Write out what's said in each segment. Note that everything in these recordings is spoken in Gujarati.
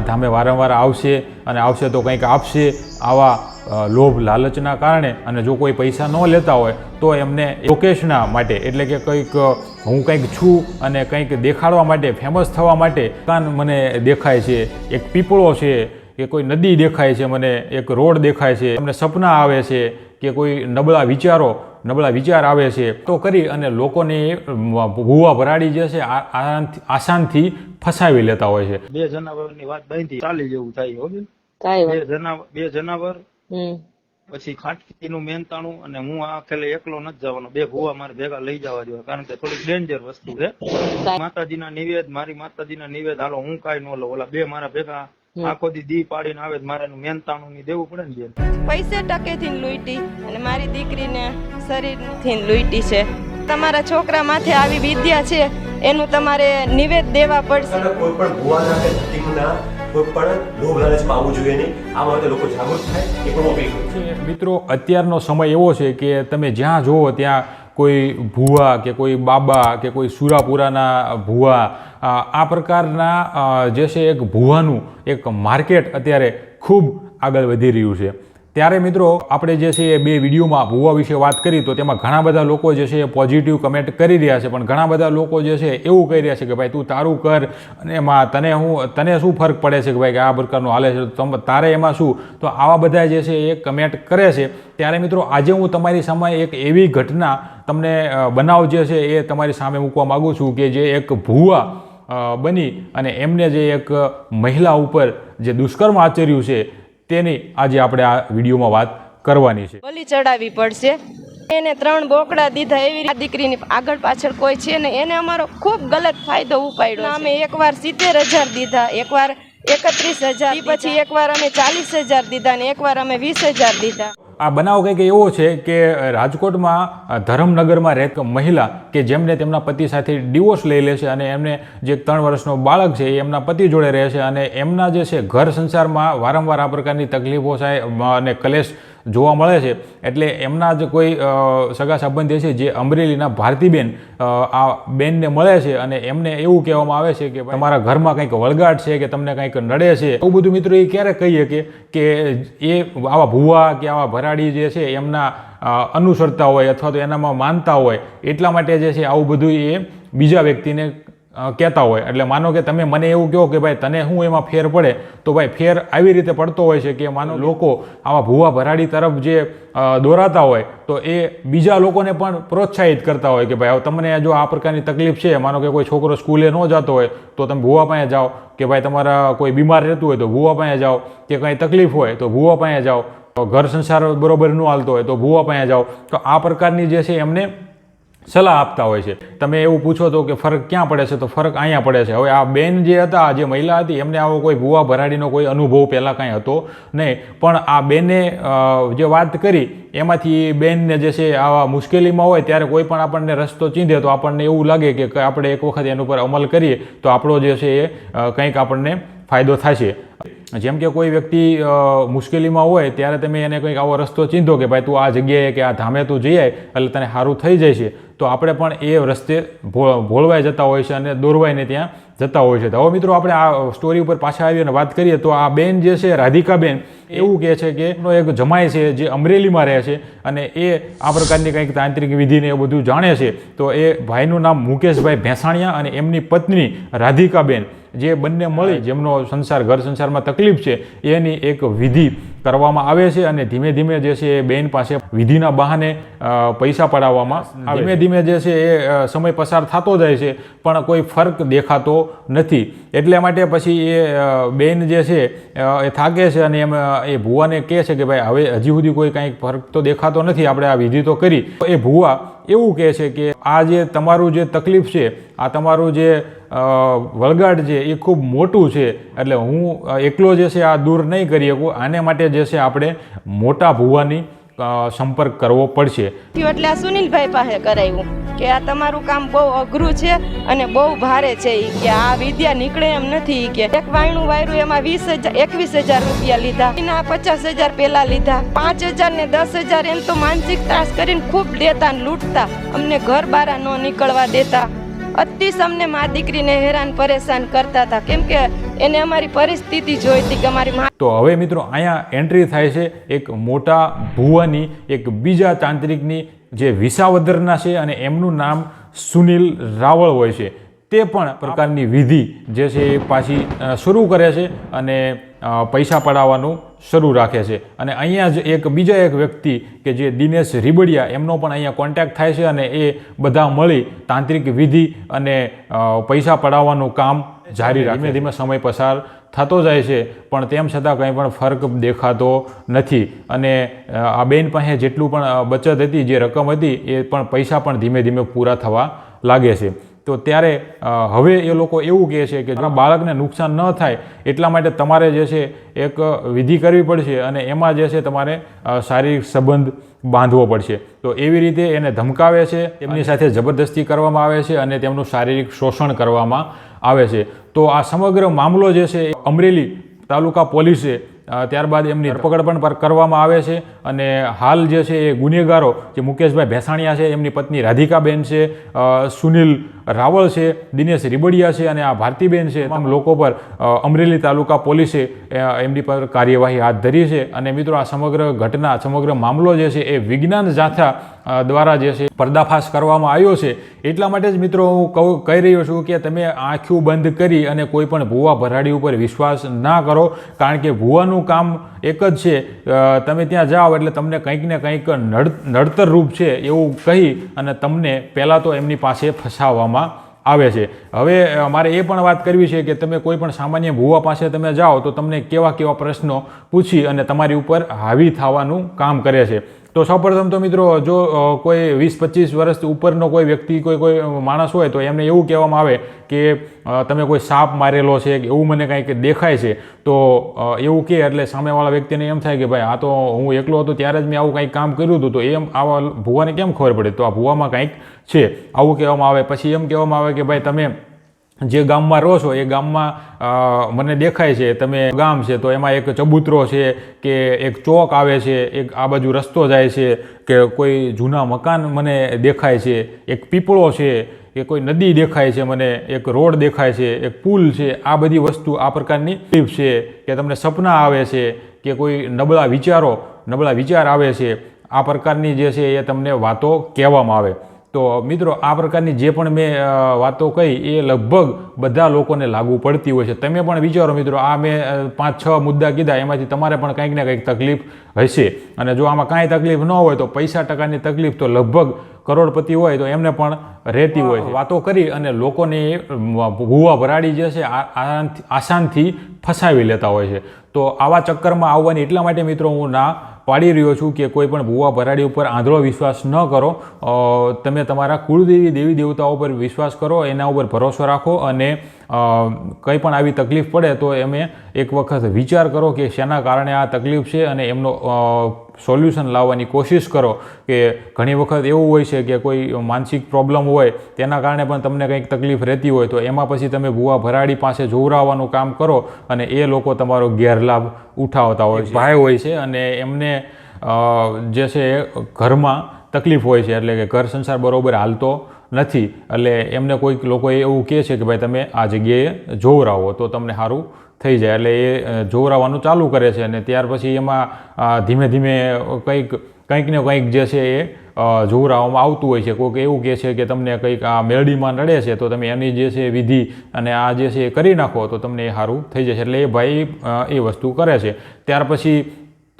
ધામે વારંવાર આવશે અને આવશે તો કંઈક આપશે આવા લોભ લાલચના કારણે અને જો કોઈ પૈસા ન લેતા હોય તો એમને લોકેશના માટે એટલે કે કંઈક હું કંઈક છું અને કંઈક દેખાડવા માટે ફેમસ થવા માટે કાન મને દેખાય છે, એક પીપળો છે, કે કોઈ નદી દેખાય છે, મને એક રોડ દેખાય છે, એમને સપના આવે છે કે કોઈ નબળા વિચારો, નબળા વિચાર આવે છે. તો કરી અને લોકોને ભૂવા ભરાડી જે છે આસાનથી ફસાવી લેતા હોય છે. બે જનાવરની વાત બાંધી ચાલી જેવું થાય હો બેન. બે જનાવર બે જનાવર પછી ખાટકીનું મેનતાણું અને હું આ ખેલે એકલો નથી જવાનો. બે ભૂવા મારે ભેગા લઈ જવા જોઈએ કારણ કે થોડીક ડેન્જર વસ્તુ છે. માતાજીના નિવેદ મારી માતાજીના નિવેદ હાલો હું કાંઈ ન લઉં. ઓલા બે મારા ભેગા આખો દી દી પાડીને આવે તો મારે મેનતાણું ની દેવું પડે ને બેન? પૈસે ટકેથી લૂંટી અને મારી દીકરીને શરીરથી લૂંટી છે. તમારા છોકરા માથે આવી વિદ્યા છે. એનું તમારે નિવેદ દેવા પડશે. કોઈ પણ ભુવાના કે ધતિંગના કોઈ પણ લોભ લાલચમાં આવવું જોઈએ નહીં. આ બાબતે લોકો જાગૃત થાય એ પણ અપીલ મિત્રો અત્યારનો સમય એવો છે કે તમે જ્યાં જુઓ ત્યાં કોઈ ભૂવા કે કોઈ બાબા કે કોઈ સુરાપુરાના ભૂવા આ આ પ્રકારના જે છે એક ભૂવાનું એક માર્કેટ અત્યારે ખૂબ આગળ વધી રહ્યું છે. ત્યારે મિત્રો, આપણે જે છે એ બે વિડીયોમાં ભૂવા વિશે વાત કરી, તો તેમાં ઘણા બધા લોકો જે છે એ પોઝિટિવ કમેન્ટ કરી રહ્યા છે. પણ ઘણા બધા લોકો જે છે એવું કહી રહ્યા છે કે, ભાઈ, તું તારું કર અને એમાં તને હું, તને શું ફરક પડે છે કે, ભાઈ, કે આ પ્રકારનું હાલે છે? તારે એમાં શું? તો આવા બધા જે છે એ કમેન્ટ કરે છે. ત્યારે મિત્રો, આજે હું તમારી સામે એક એવી ઘટના તમને બનાવ જે છે એ તમારી સામે મૂકવા માગું છું કે, જે એક ભૂવા બની અને એમને જે એક મહિલા ઉપર જે દુષ્કર્મ આચર્યું છે તેની આજે આપણે આ વિડીયોમાં વાત કરવાની છે. બલી ચડાવવી પડશે. એને ત્રણ બોકડા દીધા એવી દીકરીની આગળ પાછળ કોઈ છે ને એને અમારો ખૂબ ગલત ફાયદો ઉપાડ્યો અમે એકવાર સિત્તેર હજાર દીધા, એકવાર એકત્રીસ હજાર પછી એકવાર અમે ચાલીસ હજાર દીધા ને એકવાર અમે વીસ હજાર દીધા. આ બનાવ કંઈક એવો છે કે રાજકોટમાં ધરમનગરમાં રહેત મહિલા કે જેમને તેમના પતિ સાથે ડિવોર્સ લઈ લે છે અને એમને જે ત્રણ વર્ષનો બાળક છે એ એમના પતિ જોડે રહે છે અને એમના જે છે ઘર સંસારમાં વારંવાર આ પ્રકારની તકલીફો થાય અને કલેશ જોવા મળે છે. એટલે એમના જ કોઈ સગા સંબંધી છે જે અમરેલીના ભારતીબેન આ બેનને મળે છે અને એમને એવું કહેવામાં આવે છે કે તમારા ઘરમાં કંઈક વળગાટ છે કે તમને કંઈક નડે છે. એવું બધું મિત્રો એ ક્યારે કહીએ કે કે એ આવા ભૂવા કે આવા ભરાડી જે છે એમના અનુસરતા હોય અથવા તો એનામાં માનતા હોય એટલા માટે જે છે આવું બધું એ બીજા વ્યક્તિને કહેતા હોય. એટલે માનો કે તમે મને એવું કહો કે ભાઈ તને શું એમાં ફેર પડે, તો ભાઈ ફેર આવી રીતે પડતો હોય છે કે માનો લોકો આવા ભૂવા ભરાડી તરફ જે દોરાતા હોય, તો એ બીજા લોકોને પણ પ્રોત્સાહિત કરતા હોય કે ભાઈ હવે તમને જો આ પ્રકારની તકલીફ છે, માનો કે કોઈ છોકરો સ્કૂલે ન જતો હોય, તો તમે ભૂવા પાસે જાઓ કે ભાઈ તમારા કોઈ બીમાર રહેતું હોય તો ભૂવા પાસે જાઓ કે કંઈ તકલીફ હોય તો ભૂવા પાસે જાઓ. ઘર સંસાર બરોબર ન હાલતો હોય તો ભૂવા પાસે જાઓ. તો આ પ્રકારની જે છે એમને સલાહ આપતા હોય છે. તમે એવું પૂછો તો કે ફરક ક્યાં પડે છે, તો ફરક અહીંયા પડે છે. હવે આ બેન જે હતા જે મહિલા હતી, એમને આવો કોઈ ભૂવા ભરાડીનો કોઈ અનુભવ પહેલાં કાંઈ હતો નહીં. પણ આ બેને જે વાત કરી, એમાંથી બેનને જે છે, આવા મુશ્કેલીમાં હોય, ત્યારે કોઈ પણ આપણને રસ્તો ચીંધે, તો આપણને એવું લાગે કે આપણે એક વખત એના ઉપર અમલ કરીએ, તો આપણો જે છે એ કંઈક આપણને ફાયદો થશે. જેમ કે કોઈ વ્યક્તિ મુશ્કેલીમાં હોય ત્યારે તમે એને કંઈક આવો રસ્તો ચીંધો કે ભાઈ તું આ જગ્યાએ કે આ ધામે તું જઈ એટલે તને સારું થઈ જાય છે. તો આપણે પણ એ રસ્તે ભોળવાઈ જતા હોય છે અને દોરવાઈને ત્યાં જતા હોય છે. તો હવે મિત્રો આપણે આ સ્ટોરી ઉપર પાછા આવીએ અને વાત કરીએ તો આ બેન જે છે, રાધિકાબેન, એવું કહે છે કે એમનો એક જમાય છે જે અમરેલીમાં રહે છે અને એ આ પ્રકારની કંઈક તાંત્રિક વિધિને એ બધું જાણે છે. તો એ ભાઈનું નામ મુકેશભાઈ ભેંસાણિયા અને એમની પત્ની રાધિકાબેન. જે બંને મળી જેમનો સંસાર ઘર સંસારમાં તકલીફ છે એની એક વિધિ કરવામાં આવે છે અને ધીમે ધીમે જે છે એ બેન પાસે વિધિના બહાને પૈસા પડાવવામાં ધીમે ધીમે જે છે એ સમય પસાર થતો જાય છે પણ કોઈ ફરક દેખાતો નથી. એટલે માટે પછી એ બેન જે છે એ થાકે છે અને એમ એ ભુવાને કહે છે કે ભાઈ હવે હજી સુધી કોઈ કાંઈ ફરક તો દેખાતો નથી આપણે આ વિધિ તો કરી. તો એ ભુવા એવું કહે છે કે આ જે તમારું જે તકલીફ છે, આ તમારું જે વળગાડ છે, એ ખૂબ મોટું છે. એટલે હું એકલો જે છે આ દૂર નહીં કરી શકું. આને માટે જે છે આપણે મોટા ભૂવાની સંપર્ક કરવો પડશે. એટલે આ સુનિલભાઈ પાસે કરાવ્યું કે આ તમારું કામ બહુ અઘરું છે અને બહુ ભારે છે એ કે આ વિદ્યા નીકળે એમ નથી કે. એક વાયણું વાયરું એમાં વીસ હજાર એકવીસ હજાર રૂપિયા લીધા. એના પચાસ હજાર પેલા લીધા. પાંચ હજાર ને દસ હજાર એમ તો માનસિક ત્રાસ કરીને ખૂબ દેતા લૂંટતા. અમને ઘર બારા ન નીકળવા દેતા. અતિશ અમને મા દીકરીને હેરાન પરેશાન કરતા હતા. કેમ કે એને અમારી પરિસ્થિતિ જોઈતી કે અમારી તો હવે મિત્રો અહીંયા એન્ટ્રી થાય છે એક મોટા ભુવાની, એક બીજા તાંત્રિકની જે વિસાવદરના છે અને એમનું નામ સુનિલ રાવળ હોય છે. તે પણ પ્રકારની વિધિ જે છે એ પાછી શરૂ કરે છે અને પૈસા પડાવવાનું શરૂ રાખે છે. અને અહીંયા જ એક બીજા એક વ્યક્તિ કે જે દિનેશ રીબડિયા એમનો પણ અહીંયા કોન્ટેક્ટ થાય છે અને એ બધા મળી તાંત્રિક વિધિ અને પૈસા પડાવવાનું કામ જારી રાખે ધીમે ધીમે સમય પસાર થતો જાય છે, પણ તેમ છતાં કંઈ પણ ફરક દેખાતો નથી. અને આ બેન પાસે જેટલું પણ બચત હતી, જે રકમ હતી, એ પણ પૈસા પણ ધીમે ધીમે પૂરા થવા લાગે છે. તો ત્યારે હવે એ લોકો એવું કહે છે કે બાળકને નુકસાન ન થાય, એટલા માટે તમારે જે છે એક વિધિ કરવી પડશે અને એમાં જે છે તમારે શારીરિક સંબંધ બાંધવો પડશે. તો એવી રીતે એને ધમકાવે છે, એમની સાથે જબરદસ્તી કરવામાં આવે છે અને તેમનું શારીરિક શોષણ કરવામાં આવે છે. તો આ સમગ્ર મામલો જે છે અમરેલી તાલુકા પોલીસે ત્યારબાદ એમની ધરપકડ પણ કરવામાં આવે છે અને હાલ જે છે એ ગુનેગારો, જે મુકેશભાઈ ભેસાણિયા છે, એમની પત્ની રાધિકાબેન છે સુનિલ રાવળ છે, દિનેશ રીબડિયા છે અને આ ભારતીબેન છે તમામ લોકો પર અમરેલી તાલુકા પોલીસે એમની પર કાર્યવાહી હાથ ધરી છે. અને મિત્રો, આ સમગ્ર ઘટના, સમગ્ર મામલો જે છે એ વિજ્ઞાન જાથા દ્વારા જે છે પર્દાફાશ કરવામાં આવ્યો છે. એટલા માટે જ મિત્રો, હું કહું, કહી રહ્યો છું કે તમે આંખું બંધ કરી અને કોઈ પણ ભૂવા ભરાડી ઉપર વિશ્વાસ ના કરો. કારણ કે ભૂવાનું કામ એક જ છે. તમે ત્યાં જાઓ એટલે તમને કંઈક ને કંઈક નડ, નડતર રૂપ છે એવું કહી અને તમને પહેલાં તો એમની પાસે ફસાવવામાં આવે છે. હવે મારે એ પણ વાત કરવી છે કે તમે કોઈ પણ સામાન્ય ભૂવા પાસે તમે જાઓ તો તમને કેવા કેવા પ્રશ્નો પૂછી અને તમારી ઉપર હાવી થવાનું કામ કરે છે. તો સૌપ્રથમ તો મિત્રો, જો કોઈ વીસ પચીસ વર્ષ ઉપરનો કોઈ વ્યક્તિ, કોઈ કોઈ માણસ હોય, તો એમને એવું કહેવામાં આવે કે તમે કોઈ સાપ મારેલો છે કે એવું મને કંઈક દેખાય છે, તો એવું કે એટલે સામેવાળા વ્યક્તિને એમ થાય કે ભાઈ, આ તો હું એકલો હતો, ત્યારે જ મેં આવું કંઈક કામ કર્યું હતું. તો એમ આવા ભૂવાને કેમ ખબર પડે? તો આ ભૂવામાં કંઈક છે. આવું કહેવામાં આવે. પછી એમ કહેવામાં આવે કે, ભાઈ, તમે જે ગામમાં રહો છો, એ ગામમાં મને દેખાય છે, તમે ગામ છે, તો એમાં એક ચબૂતરો છે કે એક ચોક આવે છે, એક આ બાજુ રસ્તો જાય છે, કે કોઈ જૂના મકાન મને દેખાય છે, એક પીપળો છે કે કોઈ નદી દેખાય છે મને, એક રોડ દેખાય છે, એક પુલ છે, આ બધી વસ્તુ આ પ્રકારની ટીપ છે કે તમને સપના આવે છે કે કોઈ નબળા વિચારો, નબળા વિચાર આવે છે, આ પ્રકારની જે છે એ તમને વાતો કહેવામાં આવે. તો મિત્રો, આ પ્રકારની જે પણ મેં વાતો કહી, એ લગભગ બધા લોકોને લાગુ પડતી હોય છે. તમે પણ વિચારો મિત્રો, આ મેં પાંચ, છ મુદ્દા કીધા, એમાંથી તમારે પણ કંઈક ને કંઈક તકલીફ હશે. અને જો આમાં કાંઈ તકલીફ ન હોય તો પૈસા ટકાની તકલીફ તો લગભગ કરોડપતિ હોય તો એમને પણ રહેતી હોય છે. વાતો કરી અને લોકોને ભૂવા ભરાડી જે છે આસાનથી ફસાવી લેતા હોય છે. તો આવા ચક્કરમાં આવવાની એટલા માટે મિત્રો હું ના પાડી રહ્યો છું કે કોઈ પણ ભૂવા ભરાડી ઉપર આંધળો વિશ્વાસ ન કરો. તમે તમારા કુળદેવી દેવી દેવતાઓ પર વિશ્વાસ કરો, એના ઉપર ભરોસો રાખો અને કંઈ પણ આવી તકલીફ પડે તો એમે એક વખત વિચાર કરો કે શેના કારણે આ તકલીફ છે અને એમનો સોલ્યુશન લાવવાની કોશિશ કરો કે ઘણી વખત એવું હોય છે કે કોઈ માનસિક પ્રોબ્લેમ હોય તેના કારણે પણ તમને કંઈક તકલીફ રહેતી હોય તો એમાં પછી તમે ભૂવા ભરાડી પાસે જોવરાવવાનું કામ કરો અને એ લોકો તમારો ગેરલાભ ઉઠાવતા હોય છે. ભાઈ હોય છે અને એમને જે છે ઘરમાં તકલીફ હોય છે એટલે કે ઘર સંસાર બરોબર હાલતો નથી. એટલે એમને કોઈક લોકો એવું કહે છે કે ભાઈ તમે આ જગ્યાએ જોવરાવો, તો તમને સારું થઈ જાય. એટલે એ જોવરાવાનું ચાલુ કરે છે અને ત્યાર પછી એમાં ધીમે ધીમે કંઈક કંઈક ને કંઈક જે છે એ જોવરાવવામાં આવતું હોય છે. કોઈક એવું કહે છે કે તમને કંઈક આ મેળડીમાં નડે છે, તો તમે એની જે છે વિધિ અને આ જે છે એ કરી નાખો, તો તમને એ સારું થઈ જશે. એટલે એ ભાઈ એ વસ્તુ કરે છે. ત્યાર પછી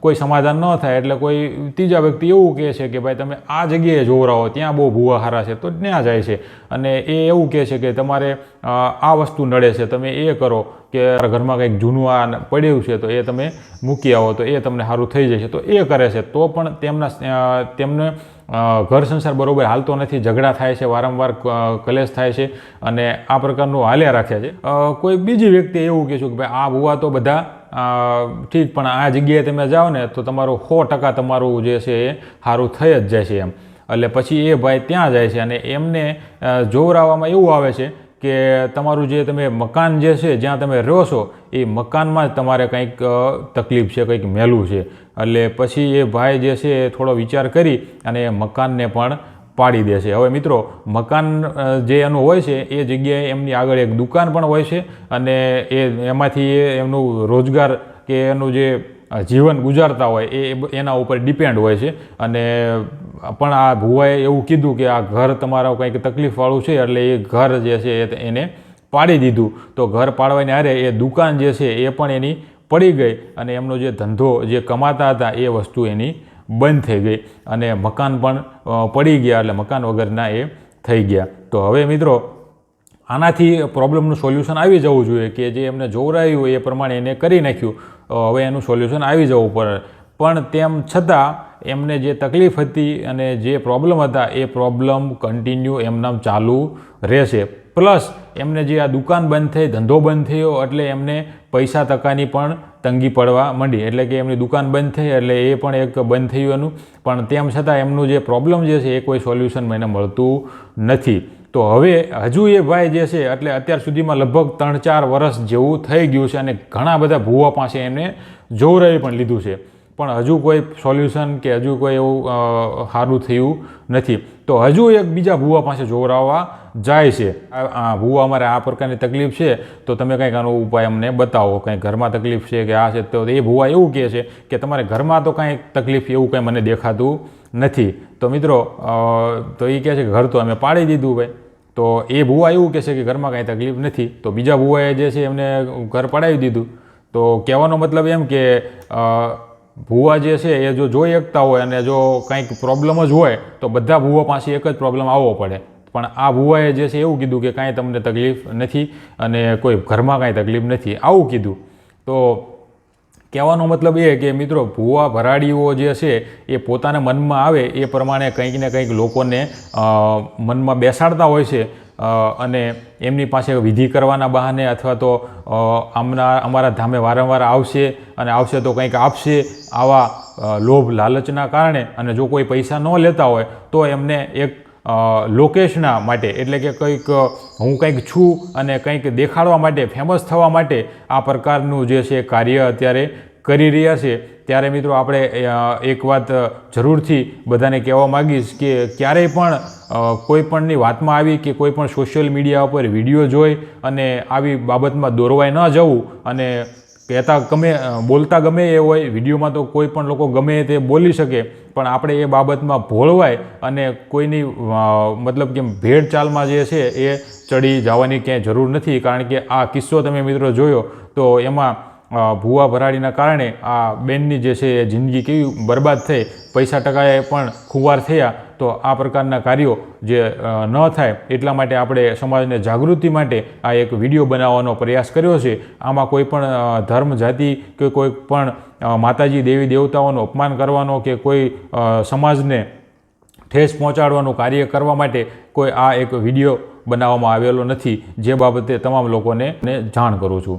કોઈ સમાધાન ન થાય એટલે કોઈ ત્રીજા વ્યક્તિ એવું કહે છે કે, ભાઈ, તમે આ જગ્યાએ જોવરાવો ત્યાં બહુ ભૂવા હારા છે. તો ત્યાં જાય છે. અને એ એવું કહે છે કે, તમારે આ વસ્તુ નડે છે, તમે એ કરો કે ઘરમાં કંઈક જૂનું આ પડ્યું છે, તો એ તમે મૂકી આવો, તો એ તમને સારું થઈ જશે. તો એ કરે છે. તો પણ તેમના તેમને ઘર સંસાર બરોબર હાલતો નથી, ઝઘડા થાય છે, વારંવાર કલેશ થાય છે અને આ પ્રકારનું હાલ્યા રાખે છે. કોઈ બીજી વ્યક્તિ એવું કહે છે કે, ભાઈ, આ ભૂવા તો બધા ઠીક પણ આ જગ્યાએ તમે જાઓ ને તો તમારું સો ટકા તમારું જે છે એ સારું થઈ જ જાય છે એમ. એટલે પછી એ ભાઈ ત્યાં જાય છે અને એમને અ, જોવરાવવામાં એવું આવે છે કે તમારું જે તમે મકાન જે છે જ્યાં તમે રહો છો એ મકાનમાં જ તમારે કંઈક તકલીફ છે કંઈક મેલું છે. એટલે પછી એ ભાઈ જે છે એ થોડો વિચાર કરી અને એ મકાનને પણ પાડી દે છે. હવે મિત્રો, મકાન જે એનું હોય છે, એ જગ્યાએ એમની આગળ એક દુકાન પણ હોય છે અને એ એમાંથી એ એમનું રોજગાર કે એનું જે જીવન ગુજારતા હોય એ એના ઉપર ડિપેન્ડ હોય છે. અને પણ આ ભુવાએ એવું કીધું કે આ ઘર તમારા કંઈક તકલીફવાળું છે, એટલે એ ઘર જે છે એને પાડી દીધું. તો ઘર પાડવાની હારે એ દુકાન જે છે એ પણ એની પડી ગઈ અને એમનો જે ધંધો જે કમાતા હતા એ વસ્તુ એની બંધ થઈ ગઈ અને મકાન પણ પડી ગયા એટલે મકાન વગરના એ થઈ ગયા. તો હવે મિત્રો, આનાથી પ્રોબ્લેમનું સોલ્યુશન આવી જવું જોઈએ કે જે એમને જોવરાયું એ પ્રમાણે એને કરી નાખ્યું. હવે એનું સોલ્યુશન આવી જવું પડે. પણ તેમ છતાં એમને જે તકલીફ હતી અને જે પ્રોબ્લેમ હતા, એ પ્રોબ્લેમ કન્ટિન્યુ એમનામ ચાલુ રહેશે. પ્લસ એમને જે આ દુકાન બંધ થઈ, ધંધો બંધ થયો એટલે એમને પૈસા ટકાની પણ તંગી પડવા માંડી. એટલે કે એમની દુકાન બંધ થઈ, એટલે એ પણ એક બંધ થયું એનું. પણ તેમ છતાં એમનું જે પ્રોબ્લેમ જે છે, એ કોઈ સોલ્યુશન એને મળતું નથી. તો હવે હજુ એ ભાઈ જે છે, એટલે અત્યાર સુધીમાં લગભગ ત્રણ ચાર વર્ષ જેવું થઈ ગયું છે અને ઘણા બધા ભૂવા પાસે એમને જોવરાવી પણ લીધું છે. પણ હજુ કોઈ સોલ્યુશન કે હજુ કોઈ એવું સારું થયું નથી. તો હજુ એક બીજા ભૂવા પાસે જોવરાવવા જાય છે. આ ભૂવા અમારે આ પ્રકારની તકલીફ છે, તો તમે કંઈક આનો ઉપાય અમને બતાવો. કંઈક ઘરમાં તકલીફ છે કે આ છે, તો એ ભૂવા એવું કહે છે કે તમારે ઘરમાં તો કાંઈ તકલીફ એવું કંઈ મને દેખાતું નથી. તો મિત્રો તો એ કહે છે કે ઘર તો અમે પાડી દીધું ભાઈ. તો એ ભૂવા એવું કહે છે કે ઘરમાં કાંઈ તકલીફ નથી. તો બીજા ભૂવાએ જે છે એમને ઘર પડાવી દીધું. તો કહેવાનો મતલબ એમ કે ભૂવા જે છે એ જો જોઈ શકતા હોય અને જો કંઈક પ્રોબ્લેમ જ હોય, તો બધા ભૂવા પાસે એક જ પ્રોબ્લેમ આવવો પડે. પણ આ ભુવાએ જે છે એવું કીધું કે કાંઈ તમને તકલીફ નથી અને કોઈ ઘરમાં કાંઈ તકલીફ નથી. આવું કીધું. તો કહેવાનો મતલબ એ કે મિત્રો, ભૂવા ભરાડીઓ જે છે એ પોતાના મનમાં આવે એ પ્રમાણે કંઈક ને કંઈક લોકોને મનમાં બેસાડતા હોય છે અને એમની પાસે વિધિ કરવાના બહાને અથવા તો આમના, અમારા ધામે વારંવાર આવશે અને આવશે તો કંઈક આપશે આવા લોભ લાલચના કારણે અને જો કોઈ પૈસા ન લેતા હોય તો એમને એક લોકેશના માટે, એટલે કે કંઈક હું કંઈક છું અને કંઈક દેખાડવા માટે ફેમસ થવા માટે આ પ્રકારનું જે છે કાર્ય અત્યારે કરી રહ્યા છે. ત્યારે મિત્રો આપણે એક વાત જરૂરથી બધાને કહેવા માગીશ કે ક્યારેય પણ કોઈપણની વાતમાં આવી કે કોઈ પણ સોશિયલ મીડિયા ઉપર વીડિયો જોઈ અને આવી બાબતમાં દોરવાય ન જવું અને કહેતા ગમે બોલતા ગમે એ હોય, વિડીયોમાં તો કોઈ પણ લોકો ગમે તે બોલી શકે, પણ આપણે એ બાબતમાં ભોળવાય અને કોઈની મતલબ કે ભેડ ચાલમાં જે છે એ ચડી જવાની ક્યાંય જરૂર નથી. કારણ કે આ કિસ્સો તમે મિત્રો જોયો, તો એમાં ભૂવા ભરાડીના કારણે આ બેનની જે છે એ જિંદગી કેવી બરબાદ થઈ. પૈસા ટકાએ પણ ખુવાર થયા તો આ પ્રકારના કાર્યો જે ન થાય એટલા માટે આપણે સમાજને જાગૃતિ માટે આ એક વીડિયો બનાવવાનો પ્રયાસ કર્યો છે. આમાં કોઈ પણ ધર્મ, જાતિ કે કોઈ પણ માતાજી, દેવી, દેવતાઓનું અપમાન કરવાનો કે કોઈ સમાજને ઠેસ પહોંચાડવાનું કાર્ય કરવા માટે કોઈ આ એક વીડિયો બનાવવામાં આવેલો નથી. જે બાબતે તમામ લોકોને જાણ કરું છું.